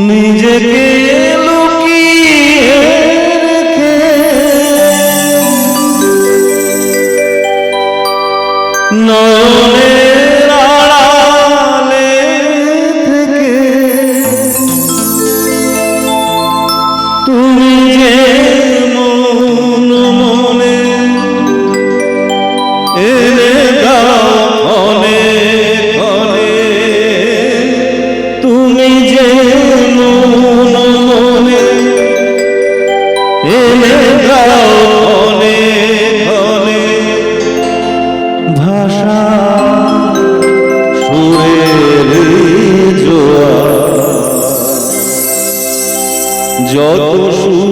নিজেকে লুকিয়ে নয়নের মনে ঢেলে দাও ধনে ধনে ভাষা সুরের জোয়া যত সুর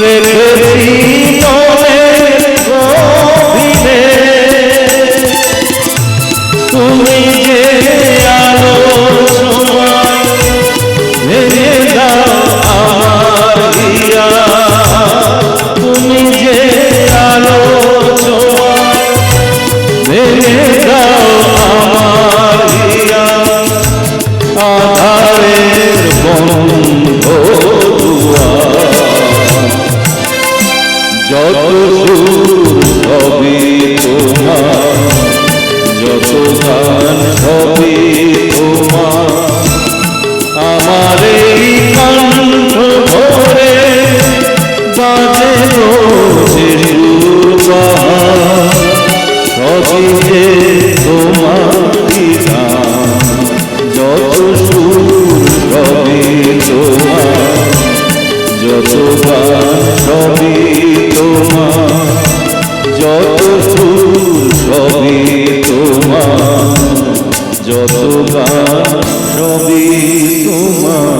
রে যত হবে তোমার যত গান হবে তোমার আমার এই কণ্ঠ ভরে বাজে রোজ রূপা সবে যত গান রবি তোমার